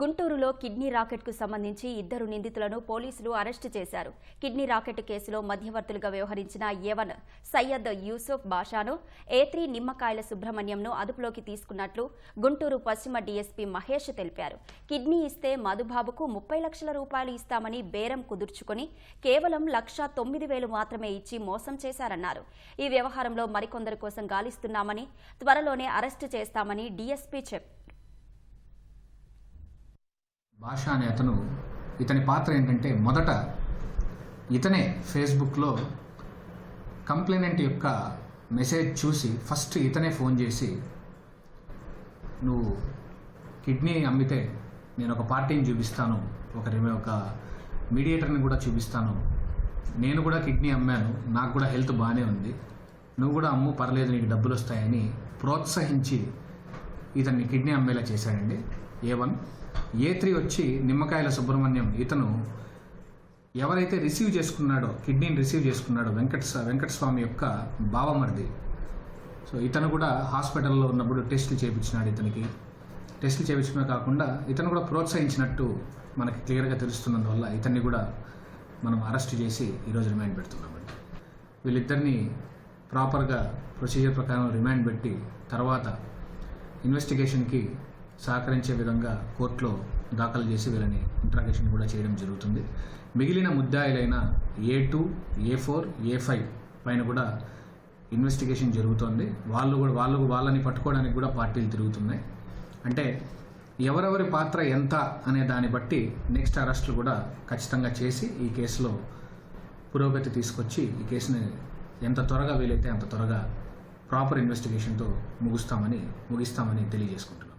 గుంటూరులో కిడ్నీ రాకెట్కు సంబంధించి ఇద్దరు నిందితులను పోలీసులు అరెస్టు చేశారు. కిడ్నీ రాకెట్ కేసులో మధ్యవర్తులుగా వ్యవహరించిన ఏవన్ సయ్యద్ యూసుఫ్ బాషాను ఏ త్రీ నిమ్మకాయల సుబ్రహ్మణ్యంను అదుపులోకి తీసుకున్నట్లు గుంటూరు పశ్చిమ డీఎస్పీ మహేష్ తెలిపారు. కిడ్నీ ఇస్తే మధుబాబుకు ముప్పై లక్షల రూపాయలు ఇస్తామని బేరం కుదుర్చుకుని కేవలం లక్ష తొమ్మిది వేలు మాత్రమే ఇచ్చి మోసం చేశారన్నారు. ఈ వ్యవహారంలో మరికొందరి కోసం గాలిస్తున్నామని త్వరలోనే అరెస్టు చేస్తామని డీఎస్పీ చెప్పారు భాష అనే అతను ఇతని పాత్ర ఏంటంటే మొదట ఇతనే ఫేస్బుక్లో కంప్లైనెంట్ యొక్క మెసేజ్ చూసి ఫస్ట్ ఇతనే ఫోన్ చేసి నువ్వు కిడ్నీ అమ్మితే నేను ఒక పార్టీని చూపిస్తాను ఒక ఒక మీడియేటర్ని కూడా చూపిస్తాను. నేను కూడా కిడ్నీ అమ్మాను నాకు కూడా హెల్త్ బాగానే ఉంది. నువ్వు కూడా అమ్ము పర్లేదు నీకు డబ్బులు వస్తాయని ప్రోత్సహించి ఇతన్ని కిడ్నీ అమ్మేలా చేశాడండి. ఏ వన్? ఏ త్రీ వచ్చి నిమ్మకాయల సుబ్రహ్మణ్యం ఇతను ఎవరైతే రిసీవ్ చేసుకున్నాడో కిడ్నీని రిసీవ్ చేసుకున్నాడో వెంకట వెంకటస్వామి యొక్క బావమరిది. సో ఇతను కూడా హాస్పిటల్లో ఉన్నప్పుడు టెస్టులు చేయించినాడు ఇతనికి. టెస్టులు చేయించడమే కాకుండా ఇతను కూడా ప్రోత్సహించినట్టు మనకి క్లియర్గా తెలుస్తున్నందువల్ల ఇతన్ని కూడా మనం అరెస్ట్ చేసి ఈరోజు రిమాండ్ పెడుతున్నామండి. వీళ్ళిద్దరిని ప్రాపర్గా ప్రొసీజర్ ప్రకారం రిమాండ్ పెట్టి తర్వాత ఇన్వెస్టిగేషన్కి సహకరించే విధంగా కోర్టులో దాఖలు చేసి వీళ్ళని ఇంట్రాగేషన్ కూడా చేయడం జరుగుతుంది. మిగిలిన ముద్దాయిలైన A two A four A five పైన కూడా ఇన్వెస్టిగేషన్ జరుగుతోంది. వాళ్ళు కూడా వాళ్ళు వాళ్ళని పట్టుకోవడానికి కూడా పార్టీలు తిరుగుతున్నాయి. అంటే ఎవరెవరి పాత్ర ఎంత అనే దాన్ని బట్టి నెక్స్ట్ అరెస్టులు కూడా ఖచ్చితంగా చేసి ఈ కేసులో పురోగతి తీసుకొచ్చి ఈ కేసుని ఎంత త్వరగా వీలైతే అంత త్వరగా ప్రాపర్ ఇన్వెస్టిగేషన్తో ముగుస్తామని ముగిస్తామని తెలియజేసుకుంటున్నాను